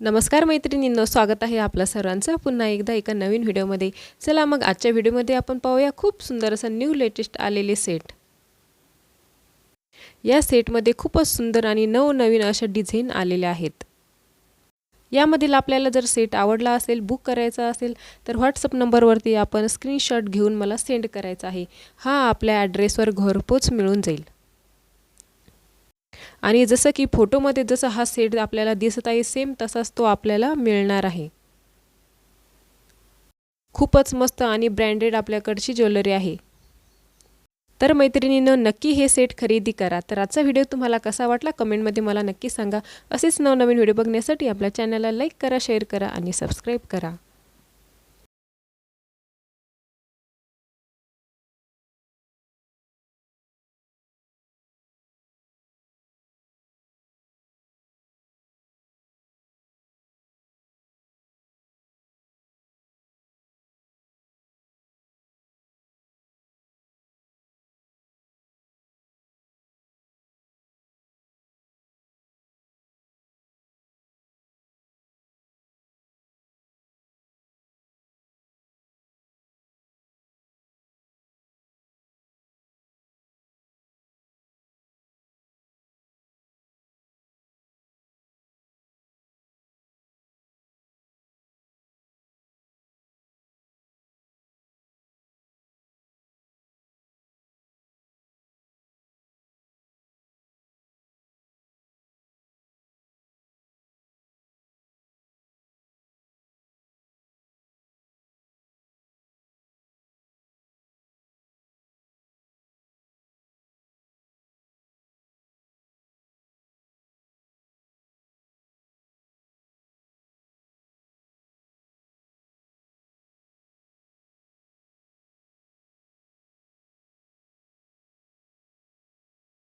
नमस्कार मैत्रिणींनो स्वागत आहे आपल्या सर्वांचं. पुन्हा एकदा एका नवीन व्हिडिओमध्ये. चला मग आजच्या व्हिडिओमध्ये आपण पाहूया खूप सुंदर असं न्यू लेटेस्ट आलेले सेट. या सेटमध्ये खूपच सुंदर आणि नवनवीन अशा डिझाईन आलेल्या आहेत. यामधील आपल्याला जर सेट आवडला असेल बुक करायचा असेल तर व्हॉट्सअप नंबरवरती आपण स्क्रीनशॉट घेऊन मला सेंड करायचा आहे. हा आपल्या ॲड्रेसवर घरपोच मिळून जाईल. आणि जसं की फोटोमध्ये जसं हा सेट आपल्याला दिसत आहे सेम तसाच तो आपल्याला मिळणार आहे. खूपच मस्त आणि ब्रँडेड आपल्याकडची ज्वेलरी आहे. तर मैत्रिणीनं नक्की हे सेट खरेदी करा. तर आजचा व्हिडिओ तुम्हाला कसा वाटला कमेंटमध्ये मला नक्की सांगा. असेच नवनवीन व्हिडिओ बघण्यासाठी आपल्या चॅनलला लाईक करा शेअर करा आणि सबस्क्राईब करा.